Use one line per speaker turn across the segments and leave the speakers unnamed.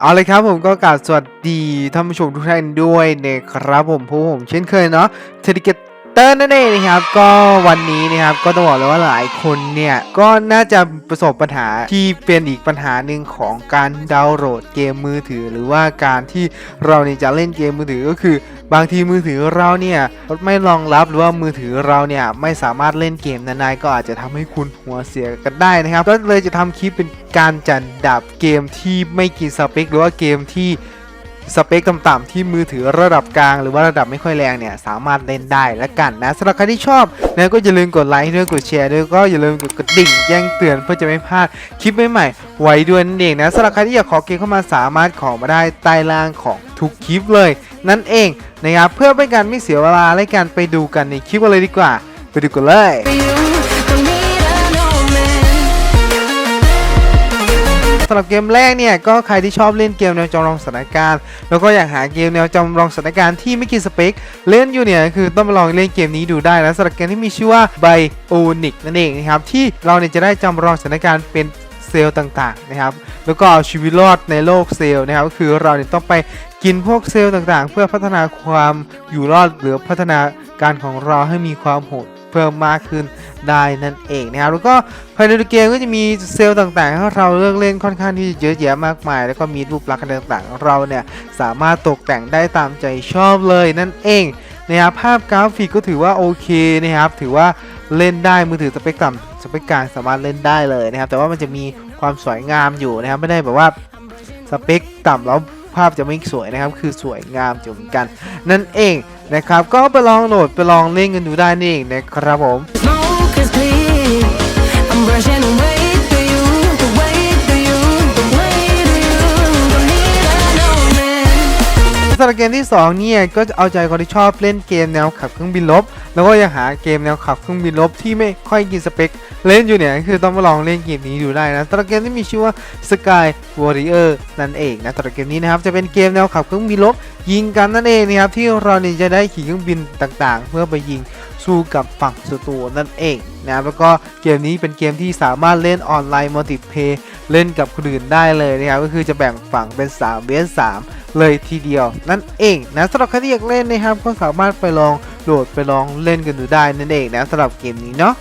เอาเลยครับผมก็กราบสวัสดีท่านผู้ชมทุกท่านด้วยนะครับผมผู้ผมเช่นเคยเนาะเทดิเก เตอร์นั่นเองนะครับก็วันนี้นะครับก็ต้องบอกเลยว่าหลายคนเนี่ยก็น่าจะประสบปัญหาที่เป็นอีกปัญหาหนึ่งของการดาวน์โหลดเกมมือถือ หรือว่าการที่เราเนี่ยจะเล่นเกมมือถือก็คือบางทีมือถือเราเนี่ยไม่รองรับหรือว่ามือถือเราเนี่ยไม่สามารถเล่นเกมนานๆก็อาจจะทำให้คุณหัวเสียกันได้นะครับก็เลยจะทำคลิปเป็นการจัดดับเกมที่ไม่กินสเปคหรือว่าเกมที่ สเปคต่ำๆที่มือถือระดับกลาง หรือว่าระดับไม่ค่อยแรงเนี่ยสามารถเล่นได้และกันนะสำหรับใครที่ชอบนะก็อย่าลืมกดไลค์ด้วยกดแชร์ด้วยก็อย่าลืมกดกระดิ่งแจ้งเตือนเพื่อจะไม่พลาดคลิปใหม่ๆไว้ด้วยนั่นเองนะสำหรับใครที่อยากขอเกมเข้ามาสามารถขอมาได้ใต้ล่างของทุกคลิปเลย นั่นเองนะครับเพื่อเป็นการไม่เสียเวลาและการไปดูกันในคลิปกันเลยดีกว่า ไปดูกันเลย สำหรับเกมแรกเนี่ยก็ใครที่ชอบเล่นเกมแนวจำลองสถานการณ์ แล้วก็อยากหาเกมแนวจำลองสถานการณ์ที่ไม่กินสเปคเล่นอยู่เนี่ยคือต้องมาลองเล่นเกมนี้ดูได้นะสำหรับเกมที่มีชื่อว่า Bionic นั่นเองนะครับที่เราเนี่ยจะได้จำลองสถานการณ์เป็นเซลล์ต่างๆนะครับแล้วก็เอาชีวิตรอดในโลกเซลล์นะครับก็คือเราเนี่ยต้องไปกินพวกเซลล์ต่างๆ เพื่อพัฒนาความอยู่รอดหรือพัฒนาการของเราให้มีความโหด พิ่มมากขึ้นได้นั่นเองนะครับแล้วก็ภายในเกมก็จะมีเซลล์ต่างๆให้เราเลือกเล่นค่อนข้างที่จะเยอะแยะมากมาย แล้วก็มีรูปลักษณ์ต่างๆของเราเนี่ยสามารถตกแต่งได้ตามใจชอบเลยนั่นเองนะครับภาพกราฟิกก็ถือว่าโอเคนะครับถือว่าเล่นได้มือถือสเปคต่ำสเปคกลางสามารถเล่นได้เลยนะครับแต่ว่ามันจะมีความสวยงามอยู่นะครับไม่ได้แบบว่าสเปคต่ำแล้ว ภาพจะไม่สวยนะครับ คือสวยงามจุ่มกัน นั่นเองนะครับ ก็ไปลองโหลดไปลองเล่นกันดูได้นี่เองนะครับผม เกมที่ 2 เนี่ย ก็จะเอาใจคนที่ชอบเล่นเกมแนวขับเครื่องบินลบ แล้วก็ยังหาเกมแนวขับเครื่องบินลบที่ไม่ค่อยกินสเปค เล่นอยู่เนี่ยคือต้องมาลองเล่นเกมนี้ดูได้นะสำหรับเกมที่มีชื่อว่า Sky Warrior นั่นเองนะสำหรับเกมนี้นะครับจะเป็นเกมแนวขับเครื่องบินลบ ยิงกันนั่นเองนะครับที่เราเนี่ยจะได้ขี่เครื่องบินต่างๆ เพื่อไปยิงสู้กับฝั่งศัตรูนั่นเองนะแล้วก็เกมนี้เป็นเกมที่สามารถเล่นออนไลน์มัลติเพย์เล่นกับคนอื่นได้เลยนะครับก็คือจะแบ่งฝั่งเป็น3เวส3 เลยทีเดียว นั่นเองนะสำหรับใครที่อยากเล่นนะครับก็สามารถไปลองโหลดไปลองเล่นกันดูได้นั่นเองนะสำหรับเกมนี้เนาะ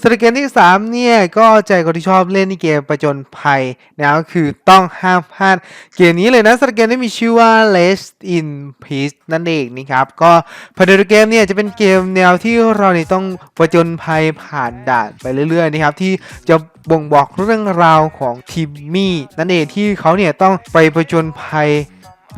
สำหรับเกมที่ 3 เนี่ย ก็ใจคนที่ชอบเล่นในเกมประจนภัยนะก็คือต้องห้ามพลาดเกมนี้เลยนะสำหรับเกมที่มีชื่อว่า Rest in Peace นั่นเองนะครับ ก็ภายในเกมเนี่ยจะเป็นเกมแนวที่เราเนี่ยต้องประจนภัยผ่านด่านไปเรื่อยๆนะครับที่จะบ่งบอกเรื่องราวของทิมมี่นั่นเองที่เขาเนี่ยต้องไปประจนภัย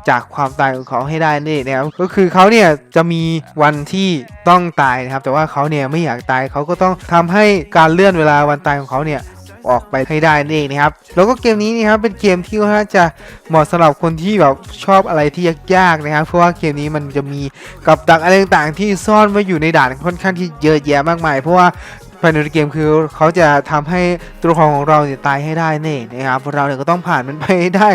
จากความตายของเขาให้ได้นี่นะครับก็คือเขาเนี่ยจะมีวันที่ต้องตายนะครับ แต่ว่าเขาเนี่ยไม่อยากตายเขาก็ต้องทำให้การเลื่อนเวลาวันตายของเขาเนี่ยออกไปให้ได้นั่นเองนะครับ แล้วก็เกมนี้นะครับเป็นเกมที่ค่อนข้าจะเหมาะสำหรับคนที่แบบชอบอะไรที่ยากๆนะครับ เพราะว่าเกมนี้มันจะมีกับดักอะไรต่างๆ ที่ซ่อนไว้อยู่ในด่านค่อนข้างที่เยอะแยะมากมาย เพราะว่า ภายในเกมคือเขาจะทำให้ตัวละครของเราเนี่ยตายให้ได้เน่นะครับเราเนี่ยก็ต้องผ่านมันไปให้ได้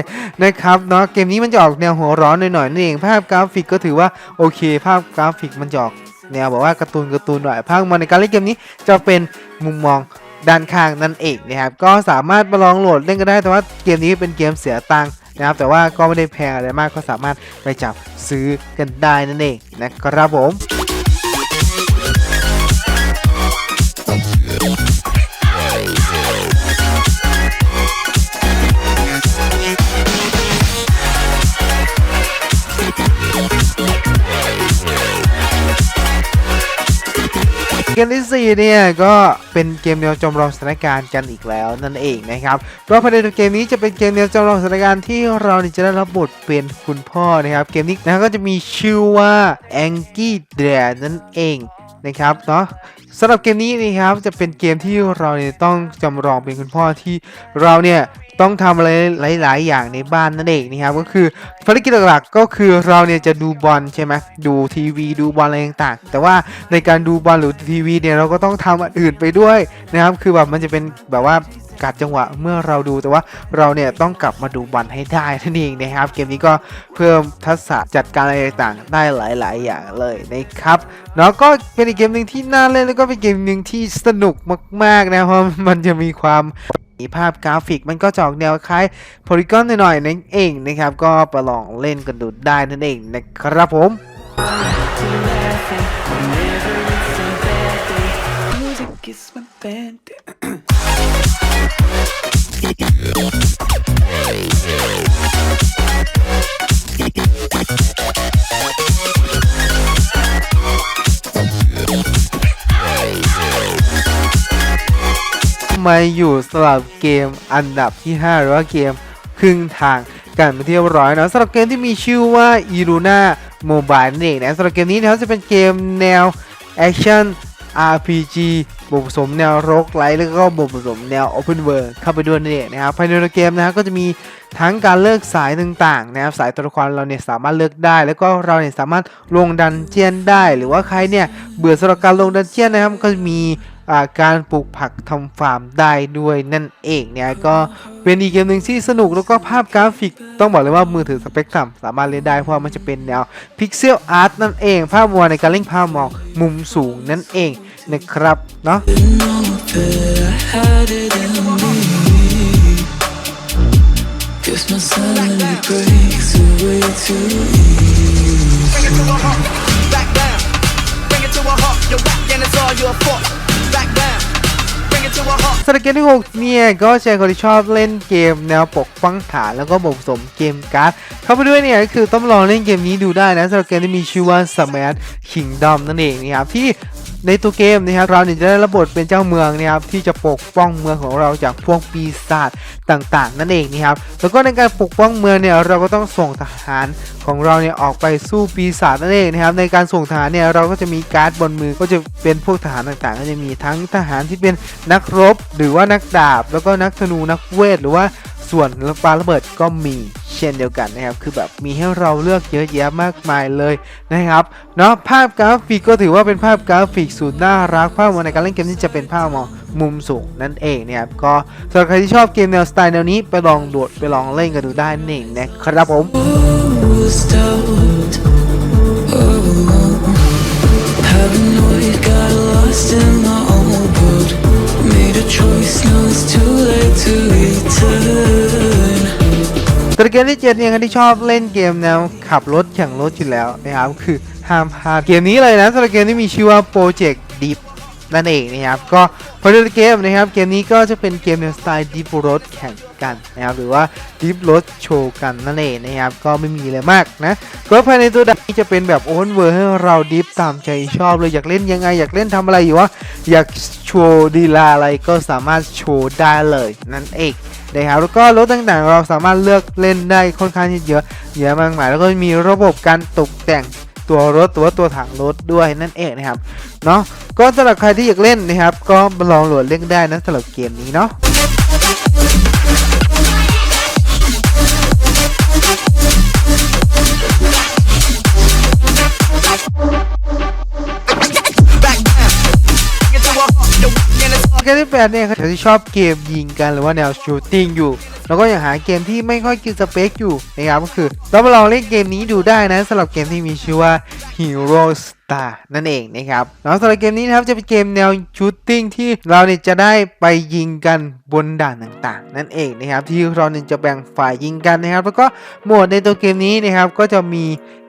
นะครับเนาะเกมนี้มันจะออกแนวหัวร้อนหน่อยๆนั่นเองภาพกราฟิกก็ถือว่าโอเค ภาพกราฟิกมันจะออกแนวแบบว่าการ์ตูนการ์ตูนหน่อยภาพมันในการเล่นเกมนี้จะเป็นมุมมองด้านข้างนั่นเองนะครับก็สามารถมาลองโหลดเล่นกันได้แต่ว่าเกมนี้เป็นเกมเสียตังค์นะครับแต่ว่าก็ไม่ได้แพงอะไรมากก็สามารถไปจับซื้อกันได้นั่นเองนะครับผม เกมที่สี่เนี่ย ก็เป็นเกมแนวจำลองสถานการณ์กันอีกแล้วนั่นเองนะครับเพราะภายในเกมนี้จะเป็นเกมแนวจำลองสถานการณ์ที่เราเนี่ยจะได้รับบทเป็นคุณพ่อนะครับ เกมนี้นะก็จะมีชื่อว่า Angie Dare นั่นเองนะครับเนาะสำหรับเกมนี้นะครับจะเป็นเกมที่เราเนี่ยต้องจำลองเป็นคุณพ่อที่เราเนี่ย ต้องทำอะไรหลาย ๆ อย่างในบ้านนั่นเองนะครับก็คือภารกิจหลักๆก็คือเราเนี่ยจะดูบอลใช่ไหมดูทีวีดูบอลอะไรต่างๆ แต่ว่าในการดูบอลหรือทีวีเนี่ยเราก็ต้องทำอันอื่นไปด้วยนะครับคือแบบมันจะเป็นแบบว่ากัดจังหวะเมื่อเราดูแต่ว่าเราเนี่ยต้องกลับมาดูบอลให้ได้นั่นเองนะครับ เกมนี้ก็เพิ่มทักษะจัดการอะไรต่างๆได้หลาย ๆ อย่างเลยนะครับเนาะก็เป็นอีกเกมหนึ่งที่น่าเล่นแล้วก็เป็นเกมหนึ่งที่สนุกมาก ๆ นะเพราะมันจะมีความ ภาพกราฟิกมันก็จะออกแนวคล้ายโพลีกอนหน่อยๆนั่นเองนะครับ ก็ประลองเล่นกันดูได้นั่นเองนะครับผม
เ is my band.
มาอยู่สำหรับเกมอันดับที่ 5 หรือว่าเกมครึ่งทางกันไปนที่ยบร้อยนะสำหรับเกมที่มีชื่อว่า i r u n a Mobile นั่นเองนะสำหรับเกมนี้นะครับจะเป็นเกมแนวแอคชั่น RPG บวกผสมแนวโรกไลท์แล้วก็บวกผสมแนว Open World เข้าไปด้วยนั่นเองนะครับภายในเกมนะครับก็จะมีทั้งการเลือกสายต่างๆนะครับสายตัวละครเราเนี่ยสามารถเลือกได้ แล้วก็เราเนี่ยสามารถลงดันเจียนได้ หรือว่าใครเนี่ยเบื่อสำหรับการลงดันเจียนนะครับก็จะมี การปลูกผักทำฟาร์มได้ด้วยนั่นเองเนี่ยก็เป็นอีกเกมหนึ่งที่สนุกแล้วก็ภาพกราฟิก ต้องบอกเลยว่ามือถือสเปกตรัมสามารถเล่นได้เพราะมันจะเป็นแนวพิกเซลอาร์ตนั่นเอง ภาพมัวในการเล่นภาพมองมุมสูงนั่นเองนะครับเนาะ
Didn't
สำหรับเกมที่ 6 เนี่ย ก็จะคนที่ชอบเล่นเกมแนวปกป้องฐานแล้วก็บวกผสมเกมการ์ดเข้าไปด้วยเนี่ยก็คือต้องลองเล่นเกมนี้ดูได้นะสำหรับเกมที่มีชื่อว่า Smash Kingdom นั่นเองนะครับที่ ในตัวเกมนะครับเราเนี่ยจะได้รับบทเป็นเจ้าเมืองนะครับที่จะปกป้องเมืองของเราจากพวกปีศาจต่างๆ นั่นเองนะครับแล้วก็ในการปกป้องเมืองเนี่ยเราก็ต้องส่งทหารของเราเนี่ยออกไปสู้ปีศาจนั่นเองนะครับในการส่งทหารเนี่ยเราก็จะมีการ์ดบนมือก็จะเป็นพวกทหารต่างๆ ก็จะมีทั้งทหารที่เป็นนักรบ หรือว่านักดาบ แล้วก็นักธนูนักเวท หรือว่าส่วนปาระเบิดก็มี เช่นเดียวกันนะครับ คือแบบมีให้เราเลือกเยอะแยะมากมายเลยนะครับเนาะภาพกราฟิกก็ถือว่าเป็นภาพกราฟิกสุดน่ารักภาพมองในการเล่นเกมที่จะเป็นภาพมองมุมสูงนั่นเองนะครับก็สำหรับใครที่ชอบเกมแนวสไตล์แนวนี้ไปลองโดดไปลองเล่นกันดูได้นั่นเองนะครับผม แต่เกมที่เจ็ดเนี่ยใครที่ชอบเล่นเกมแนวขับรถแข่งรถอยู่แล้วนะครับคือห้ามพลาดเกมนี้เลยนะสำหรับเกมที่มีชื่อว่า Project Deep นั่นเองนะครับก็พอดูเกมนะครับเกมนี้ก็จะเป็นเกมในสไตล์ดิฟรถแข่งกันนะครับหรือว่าดิฟรถโชว์กันนั่นเองนะครับก็ไม่มีอะไรมากนะก็ภายในตัวดักนี้จะเป็นแบบโอเวอร์เวอร์ให้เราดิฟตามใจชอบเลยอยากเล่นยังไง อยากเล่นทำอะไรอยู่วะอยากโชว์ดีลาอะไรก็สามารถโชว์ได้เลยนั่นเอง นะครับแล้วก็รถต่างๆ เราสามารถเลือกเล่นได้ค่อนข้างเยอะเยอะมากมายแล้วก็มีระบบการตกแต่งตัวรถตัวตัวถังรถด้วยนั่นเองนะครับเนาะก็สำหรับใครที่อยากเล่นนะครับ ก็มาลองโหลดเล่นได้นะสำหรับเกมนี้เนาะ เกมที่แปดเนี่ยใครที่ชอบเกมยิงกันหรือว่าแนวชูตติ้งอยู่ แล้วก็อยากหาเกมที่ไม่ค่อยกินสเปคอยู่นะครับก็คือเรามาลองเล่นเกมนี้ดูได้นะสำหรับเกมที่มีชื่อว่า Hero Star นั่นเองนะครับแล้วสำหรับเกมนี้นะครับจะเป็นเกมแนวชูตติ้งที่เราเนี่ยจะได้ไปยิงกันบนด่านต่างๆ นั่นเองนะครับที่เราเนี่ยจะแบ่งฝ่ายยิงกันนะครับ แล้วก็โหมดในตัวเกมนี้นะครับก็จะมี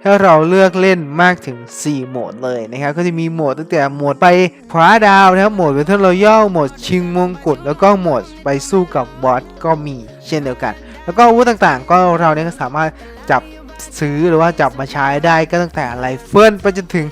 ให้เราเลือกเล่นมากถึง 4 โหมดเลยนะครับ ก็จะมีโหมดตั้งแต่โหมดไปคว้าดาวนะครับโหมดเวทเทอร์รอยัลโหมดชิงมงกุฎแล้วก็โหมดไปสู้กับบอสก็มีเช่นเดียวกัน แล้วก็อาวุธต่างๆ ก็เราเนี่ยก็สามารถจับซื้อหรือว่าจับมาใช้ได้ก็ตั้งแต่ไรเฟิลไปจนถึง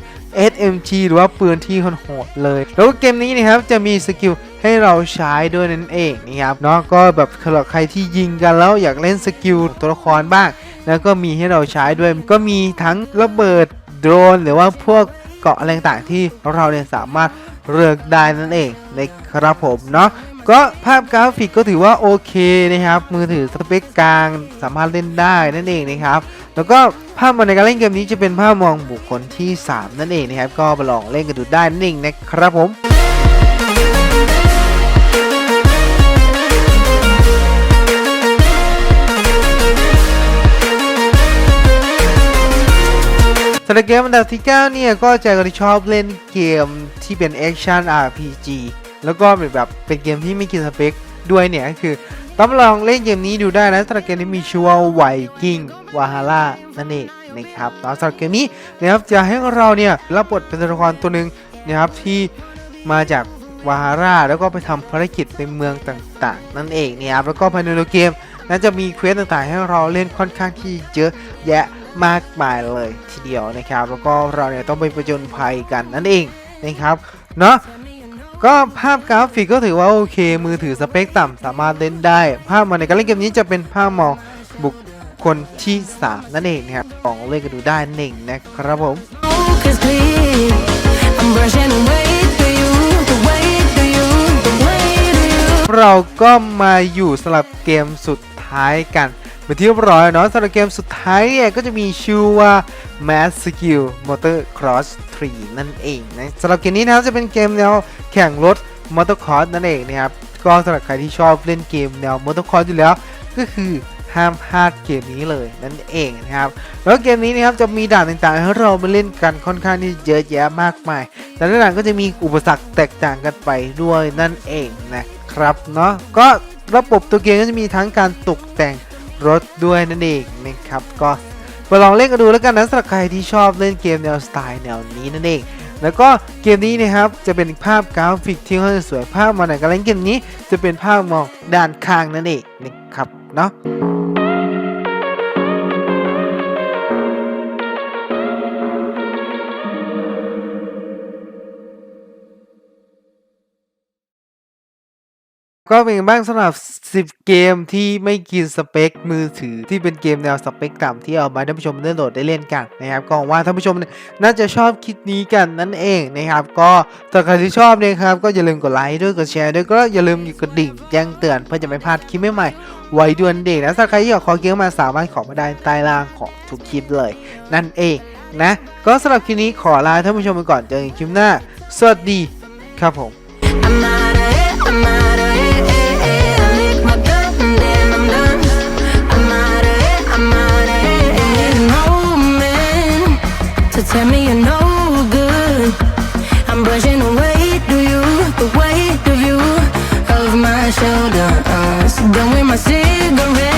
SMG หรือว่าปืนที่โหดเลย แล้วเกมนี้นะครับจะมีสกิลให้เราใช้ด้วยนั่นเองนะครับเนาะก็แบบสำหรับใครที่ยิงกันแล้วอยากเล่นสกิลตัวละครบ้าง แล้วก็มีให้เราใช้ด้วย ก็มีทั้งระเบิดโดรน หรือว่าพวกเกาะอะไรต่างๆที่เราเนี่ยสามารถเลือกได้นั่นเองนะครับผมเนาะก็ภาพกราฟิกก็ถือว่าโอเคนะครับ มือถือสเปคกลางสามารถเล่นได้นั่นเองนะครับ แล้วก็ภาพในการเล่นเกมนี้จะเป็นภาพมองบุคคลที่ 3 นั่นเองนะครับ ก็มาลองเล่นกันดูได้นั่นเองนะครับผม สำหรับเกมอันดับที่ 9 เนี่ย ก็ใจคนที่ชอบเล่นเกมที่เป็นแอคชั่น RPG แล้วก็เป็นแบบเป็นเกมที่ไม่กินสเปคด้วยเนี่ยก็คือต้องลองเล่นเกมนี้ดูได้นะสำหรับเกมนี้มีชื่อว่าไวกิ้งวาฮาร่านั่นเองนะครับสำหรับเกมนี้นะครับจะให้เราเนี่ยรับบทเป็นตัวละครตัวหนึ่งนะครับที่มาจากวาฮาร่าแล้วก็ไปทำภารกิจในเมืองต่างๆ นั่นเองเนี่ยครับแล้วก็ภายในตัวเกมนั้นจะมีเควสต่างๆ ให้เราเล่นค่อนข้างที่เยอะแยะ มากมายเลยทีเดียวนะครับ แล้วก็เราเนี่ยต้องไปประจนภัยกันนั่นเองนะครับเนาะก็ภาพกราฟิกก็ถือว่าโอเค มือถือสเปคต่ำสามารถเล่นได้ ภาพมาในการเล่นเกมนี้จะเป็นภาพมองบุคคลที่ 3 นั่นเองนะครับลองเล่นกันดูได้นั่นเองนะครับผม
Smoke is clear. I'm brushing away the you, the weight of you, the weight of you.
เราก็มาอยู่สำหรับเกมสุดท้ายกัน เป็นที่เรียบร้อยเนาะสำหรับเกมสุดท้ายเนี่ยก็จะมีชื่อว่า Mass Skill Motor Cross 3 นั่นเองนะสำหรับเกมนี้นะครับจะเป็นเกมแนวแข่งรถ Motor Cross นั่นเองนะครับก็สำหรับใครที่ชอบเล่นเกมแนว Motor Cross อยู่แล้ว ก็คือห้ามพลาดเกมนี้เลยนั่นเองนะครับแล้วเกมนี้นะครับจะมีด่านต่างๆให้เรามาเล่นกันค่อนข้างที่เยอะแยะมากมาย แต่ละด่านก็จะมีอุปสรรคแตกต่างกันไปด้วยนั่นเองนะครับเนาะก็ระบบตัวเกมก็จะมีทั้งการตกแต่ง รถด้วยนั่นเองนะครับก็มาลองเล่นกันดูแล้วกันนะสำหรับใครที่ชอบเล่นเกมแนวสไตล์แนวนี้นั่นเองแล้วก็เกมนี้นะครับจะเป็นภาพกราฟิกที่ค่อนข้างสวยภาพมาในก็เล่นเกมนี้ จะเป็นภาพมองด้านข้างนั่นเองนะครับเนาะ ก็เป็นบ้างสำหรับ 10 เกมที่ไม่กินสเปคมือถือที่เป็นเกมแนวสเปคต่ำที่เอามาท่านผู้ชมได้โหลดได้เล่นกันนะครับก็หวังว่าท่านผู้ชมน่าจะชอบคลิปนี้กันนั่นเองนะครับ ก็ถ้าใครที่ชอบเนี่ยครับก็อย่าลืมกดไลค์ด้วยกดแชร์ด้วยก็อย่าลืมกดดิ่งแจ้งเตือนเพื่อจะไม่พลาดคลิปใหม่ๆไว้ด้วนั่นเองนะถ้าใครที่อยากขอเกมมาสามารถขอมาได้ใต้ล่างของทุกคลิปเลย นั่นเองนะ ก็สำหรับคลิปนี้ขอลาท่านผู้ชมไปก่อนเจอกันคลิปหน้า สวัสดีครับผม
tell me you're no good. I'm brushing away, do you, the weight of you, of my shoulders. Done with my cigarette.